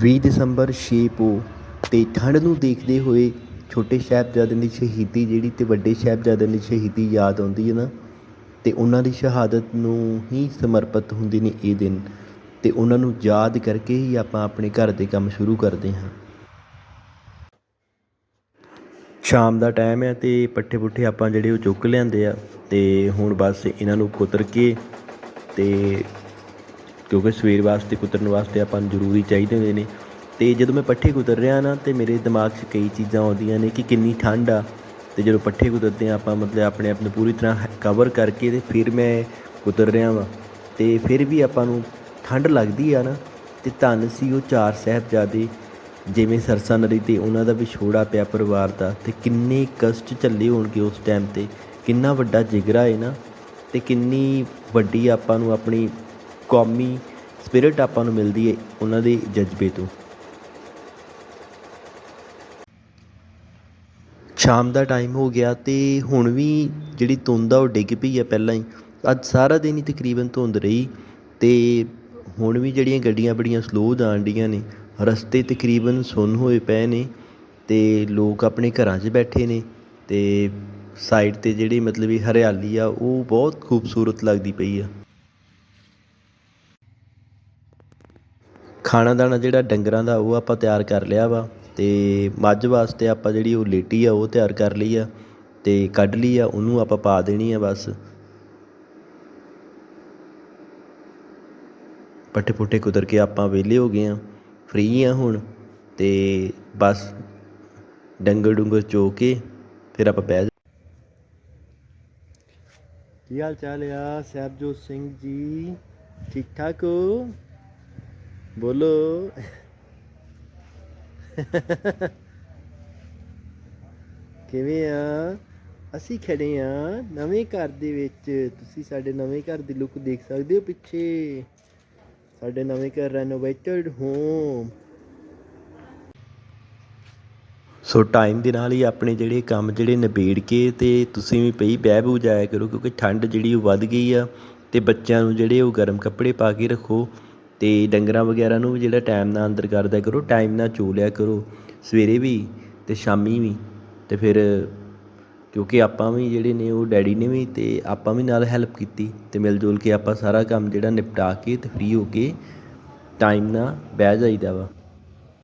ਵੀਹ ਦਸੰਬਰ ਛੇ ਪੋਹ ਅਤੇ ਠੰਡ ਨੂੰ ਦੇਖਦੇ ਹੋਏ ਛੋਟੇ ਸਾਹਿਬਜ਼ਾਦਿਆਂ ਦੀ ਸ਼ਹੀਦੀ ਜਿਹੜੀ ਅਤੇ ਵੱਡੇ ਸਾਹਿਬਜ਼ਾਦਿਆਂ ਦੀ ਸ਼ਹੀਦੀ ਯਾਦ ਆਉਂਦੀ ਹੈ ਨਾ ਅਤੇ ਉਹਨਾਂ ਦੀ ਸ਼ਹਾਦਤ ਨੂੰ ਹੀ ਸਮਰਪਿਤ ਹੁੰਦੇ ਨੇ ਇਹ ਦਿਨ ਅਤੇ ਉਹਨਾਂ ਨੂੰ ਯਾਦ ਕਰਕੇ ਹੀ ਆਪਾਂ ਆਪਣੇ ਘਰ ਦੇ ਕੰਮ ਸ਼ੁਰੂ ਕਰਦੇ ਹਾਂ। ਸ਼ਾਮ ਦਾ ਟਾਈਮ ਹੈ ਅਤੇ ਪੱਠੇ ਪੁੱਠੇ ਆਪਾਂ ਜਿਹੜੇ ਉਹ ਚੁੱਕ ਲਿਆਂਦੇ ਆ ਅਤੇ ਹੁਣ ਬਸ ਇਹਨਾਂ ਨੂੰ ਕੁਤਰ ਕੇ ਅਤੇ ਕਿਉਂਕਿ ਸਵੇਰ ਵਾਸਤੇ ਕੁਤਰਨ ਵਾਸਤੇ ਆਪਾਂ ਨੂੰ ਜ਼ਰੂਰੀ ਚਾਹੀਦੇ ਹੁੰਦੇ ਨੇ। ਅਤੇ ਜਦੋਂ ਮੈਂ ਪੱਠੇ ਕੁਤਰ ਰਿਹਾ ਨਾ ਅਤੇ ਮੇਰੇ ਦਿਮਾਗ 'ਚ ਕਈ ਚੀਜ਼ਾਂ ਆਉਂਦੀਆਂ ਨੇ ਕਿ ਕਿੰਨੀ ਠੰਡ ਆ। ਅਤੇ ਜਦੋਂ ਪੱਠੇ ਕੁਤਰਦੇ ਹਾਂ, ਆਪਾਂ ਮਤਲਬ ਆਪਣੇ ਆਪ ਨੂੰ ਪੂਰੀ ਤਰ੍ਹਾਂ ਕਵਰ ਕਰਕੇ ਅਤੇ ਫਿਰ ਮੈਂ ਕੁਤਰ ਰਿਹਾ ਵਾਂ। ਅਤੇ ਫਿਰ ਵੀ ਆਪਾਂ ਨੂੰ ਠੰਡ ਲੱਗਦੀ ਆ ਨਾ ਅਤੇ ਧੰਨ ਸੀ ਉਹ ਚਾਰ ਸਾਹਿਬਜ਼ਾਦੇ, ਜਿਵੇਂ ਸਰਸਾ ਨਦੀ 'ਤੇ ਉਹਨਾਂ ਦਾ ਵਿਛੋੜਾ ਪਿਆ ਪਰਿਵਾਰ ਦਾ। ਅਤੇ ਕਿੰਨੇ ਕਸ਼ਟ ਝੱਲੇ ਹੋਣਗੇ ਉਸ ਟਾਈਮ 'ਤੇ, ਕਿੰਨਾ ਵੱਡਾ ਜਿਗਰਾ ਹੈ ਨਾ। ਅਤੇ ਕਿੰਨੀ ਵੱਡੀ ਆਪਾਂ ਨੂੰ ਆਪਣੀ ਕੌਮੀ ਸਪਿਰਿਟ ਆਪਾਂ ਨੂੰ ਮਿਲਦੀ ਹੈ ਉਹਨਾਂ ਦੇ ਜਜ਼ਬੇ ਤੋਂ। ਸ਼ਾਮ ਦਾ ਟਾਈਮ ਹੋ ਗਿਆ ਅਤੇ ਹੁਣ ਵੀ ਜਿਹੜੀ ਧੁੰਦ ਆ ਉਹ ਡਿੱਗ ਪਈ ਆ ਪਹਿਲਾਂ ਹੀ। ਅੱਜ ਸਾਰਾ ਦਿਨ ਹੀ ਤਕਰੀਬਨ ਧੁੰਦ ਰਹੀ ਅਤੇ ਹੁਣ ਵੀ ਜਿਹੜੀਆਂ ਗੱਡੀਆਂ ਬੜੀਆਂ ਸਲੋ ਜਾਣ ਡੀਆਂ ਨੇ, ਰਸਤੇ ਤਕਰੀਬਨ ਸੁੰਨ ਹੋਏ ਪਏ ਨੇ ਅਤੇ ਲੋਕ ਆਪਣੇ ਘਰਾਂ 'ਚ ਬੈਠੇ ਨੇ ਅਤੇ ਸਾਈਡ 'ਤੇ ਜਿਹੜੀ ਮਤਲਬ ਹਰਿਆਲੀ ਆ ਉਹ ਬਹੁਤ ਖੂਬਸੂਰਤ ਲੱਗਦੀ ਪਈ ਆ। ਖਾਣਾ ਦਾਣਾ ਜਿਹੜਾ ਡੰਗਰਾਂ ਦਾ, ਉਹ ਆਪਾਂ ਤਿਆਰ ਕਰ ਲਿਆ ਵਾ ਅਤੇ ਮੱਝ ਵਾਸਤੇ ਆਪਾਂ ਜਿਹੜੀ ਉਹ ਲੇਟੀ ਆ, ਉਹ ਤਿਆਰ ਕਰ ਲਈ ਆ ਅਤੇ ਕੱਢ ਲਈ ਆ, ਉਹਨੂੰ ਆਪਾਂ ਪਾ ਦੇਣੀ ਆ ਬਸ। ਪੱਠੇ ਪੁੱਠੇ ਕੁਤਰ ਕੇ ਆਪਾਂ ਵਿਹਲੇ ਹੋ ਗਏ ਹਾਂ ਫ੍ਰੀ ਹਾਂ ਹੁਣ ਅਤੇ ਬਸ ਡੰਗਰ ਡੁੰਗਰ ਚੋ ਕੇ ਫਿਰ ਆਪਾਂ ਬਹਿ ਕੀ ਹਾਲ ਚਾਲ ਆ? ਸਾਹਿਬਜੋਤ ਸਿੰਘ ਜੀ ਠੀਕ ਠਾਕ ਹੋ? ਬੋਲੋ। ਕਿਵੇਂ ਆ? ਅਸੀਂ ਖੜੇ ਆ ਨਵੇਂ ਘਰ ਦੇ ਵਿੱਚ। ਤੁਸੀਂ ਸਾਡੇ ਨਵੇਂ ਘਰ ਦੀ ਲੁੱਕ ਦੇਖ ਸਕਦੇ ਹੋ ਪਿੱਛੇ। ਸਾਡੇ ਨਵੇਂ ਘਰ ਰੈਨੋਵੇਟਡ ਹੋਮ ਸੋ ਟਾਈਮ ਦੇ ਨਾਲ ਹੀ ਆਪਣੇ ਜਿਹੜੇ ਕੰਮ ਜਿਹੜੇ ਨਿਬੇੜ ਕੇ ਤੇ ਤੁਸੀਂ ਵੀ ਪਈ ਬਹਿ ਬੂ ਜਾਇਆ ਕਰੋ ਕਿਉਂਕਿ ਠੰਡ ਜਿਹੜੀ ਉਹ ਵੱਧ ਗਈ ਆ ਤੇ ਬੱਚਿਆਂ ਨੂੰ ਜਿਹੜੇ ਉਹ ਗਰਮ ਕੱਪੜੇ ਪਾ ਕੇ ਰੱਖੋ। ਅਤੇ ਡੰਗਰਾਂ ਵਗੈਰਾ ਨੂੰ ਵੀ ਜਿਹੜਾ ਟਾਈਮ ਨਾਲ ਅੰਦਰ ਕਰਦਾ ਕਰੋ ਟਾਈਮ ਨਾਲ ਚੋ ਲਿਆ ਕਰੋ, ਸਵੇਰੇ ਵੀ ਅਤੇ ਸ਼ਾਮੀ ਵੀ ਅਤੇ ਫਿਰ ਕਿਉਂਕਿ ਆਪਾਂ ਵੀ ਜਿਹੜੇ ਨੇ ਉਹ ਡੈਡੀ ਨੇ ਵੀ ਅਤੇ ਆਪਾਂ ਵੀ ਨਾਲ ਹੈਲਪ ਕੀਤੀ ਅਤੇ ਮਿਲ ਜੁਲ ਕੇ ਆਪਾਂ ਸਾਰਾ ਕੰਮ ਜਿਹੜਾ ਨਿਪਟਾ ਕੇ ਅਤੇ ਫ੍ਰੀ ਹੋ ਕੇ ਟਾਈਮ ਨਾਲ ਬਹਿ ਜਾਈਦਾ ਵਾ।